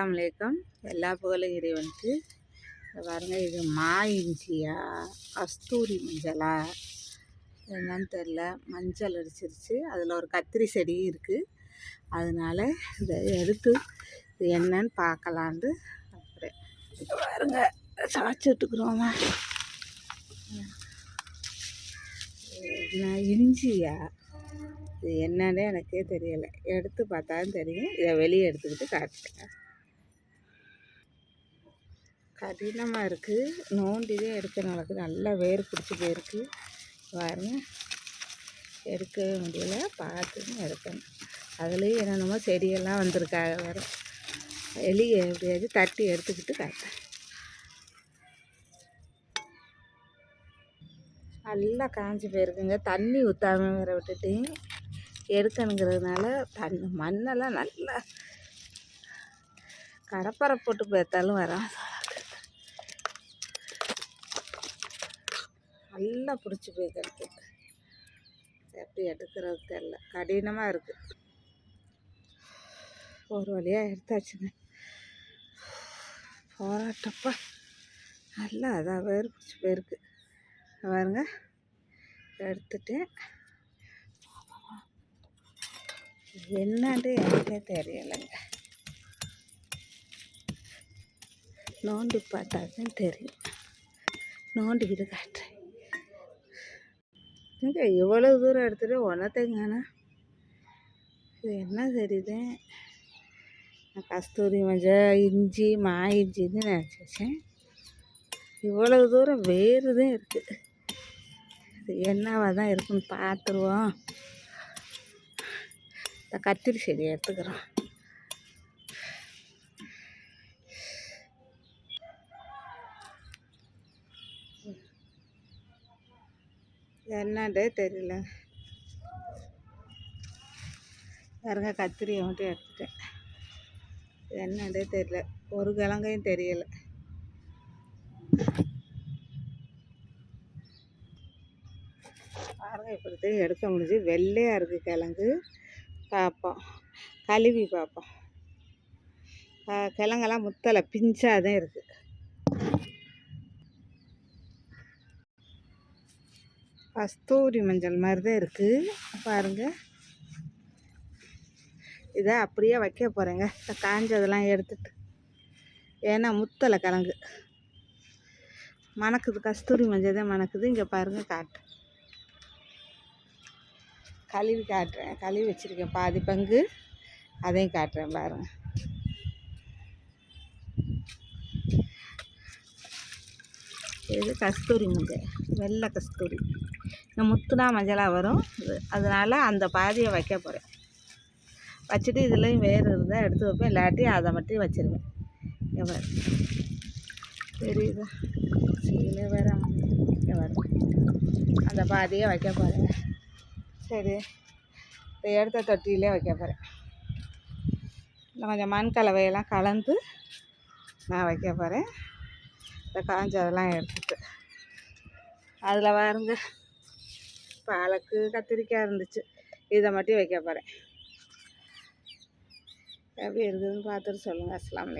அஸ்ஸலாமு எல்லா புகழும் இறைவனுக்கு. பாருங்கள் பாருங்க இது மா இஞ்சியா? கஸ்தூரி மஞ்சளா? என்னன்னு தெரில மஞ்சள் அடிச்சிருச்சு. அதில் ஒரு கத்திரி செடி இருக்குது அதனால இதை எடுத்து இது என்னன்னு பார்க்கலான்ட்டு அப்படியே பாருங்க சாய்ச்சிட்டுக்குறோமா நான் இஞ்சியா? இது என்னன்னே எனக்கே தெரியலை. எடுத்து பார்த்தா தெரியும். இதை வெளியே எடுத்துக்கிட்டு காட்டுறேன். கடினமாக இருக்குது நோண்டிதான் எடுக்கிறனாலக்கு நல்லா வேர் பிடிச்சி போயிருக்கு. பாருங்க. எடுக்கவே முடியல. பார்த்துன்னு எடுக்கணும். அதுலேயும் என்னென்னமோ செடியெல்லாம் வந்திருக்காங்க வேறு. வெளியே எப்படியாவது தட்டி எடுத்துக்கிட்டு காட்டுறேன். நல்லா காஞ்சி போயிருக்குங்க. தண்ணி ஊற்றாம வேற விட்டுட்டு எடுக்கணுங்கிறதுனால தண்ணி மண்ணெல்லாம் நல்லா கரப்பரை போட்டு பார்த்தாலும் வராது. நல்லா பிடிச்சி போய்க்கிறது எப்படி எடுக்கிறது தெரில. கடினமாக இருக்குது ஒரு வழியாக எடுத்தாச்சுங்க. போராட்டப்பா. நல்லா அதான் வேறு பிடிச்சி போயிருக்கு. பாருங்க. எடுத்துட்டேன் என்னண்டு எனக்கே தெரியலைங்க. நோண்டி பார்த்தாதான் தெரியும். நோண்டி விடு காட்டுறேன். இங்கே இவ்வளோ தூரம் எடுத்துகிட்டு ஒன்றத்தைங்கானா இது என்ன தெரியுது நான் கஸ்தூரி மஞ்சள் இஞ்சி மா இஞ்சின்னு நினச்சி வச்சேன். இவ்வளவு தூரம் வேறு தான் இருக்குது இது என்னவா தான் இருக்குன்னு பார்த்துருவோம். இந்த கத்திரி செடி எடுத்துக்கிறோம். என்னன்றே தெரியல. பாருங்க கத்திரியை மட்டும் எடுத்துட்டேன். என்னன்றே தெரியல. ஒரு கிழங்கையும் தெரியலை. பாருங்க இப்படி எடுக்க முடிஞ்சு வெள்ளையாக இருக்குது கிழங்கு. பார்ப்போம் கழுவி பார்ப்போம் கிழங்கெல்லாம் முத்தலை பிஞ்சாக தான் இருக்குது கஸ்தூரி மஞ்சள் மாதிரி தான் இருக்குது பாருங்கள் இதை அப்படியே வைக்க போகிறேங்க இந்த காஞ்சதெல்லாம் எடுத்துட்டு. ஏன்னா முத்தலை கிழங்கு. மணக்குது. கஸ்தூரி மஞ்சள் தான் மணக்குது. இங்கே பாருங்கள் காட்டு. கழுவி காட்டுறேன். கழுவி வச்சுருக்கேன். பாதி பங்கு. அதையும் காட்டுறேன் பாருங்கள் இது கஸ்தூரி மஞ்சள். வெள்ளை கஸ்தூரி. இந்த முத்துனா மஞ்சளாக வரும். இது அதனால் அந்த பாதியை வைக்க போகிறேன் வச்சுட்டு இதுலேயும் வேறு இருந்தால் எடுத்து வைப்பேன். இல்லாட்டி அதை மட்டும் வச்சுருவேன். இங்கே தெரியுதா? சீலை வேற வரும் அந்த பாதியை வைக்க போகிறேன் சரி. இப்போ எடுத்த தொட்டியிலே வைக்க போகிறேன் கொஞ்சம் மண் கலவையெல்லாம் கலந்து நான் வைக்க போகிறேன் இந்த காஞ்சதெல்லாம் எடுத்துட்டு. அதில் வாருங்க பாலக்கு கத்திரிக்காய் இருந்துச்சு. இதை மட்டும் வைக்க போகிறேன் எப்படி இருக்குதுன்னு பார்த்துட்டு சொல்லுங்கள் அஸ்லாம்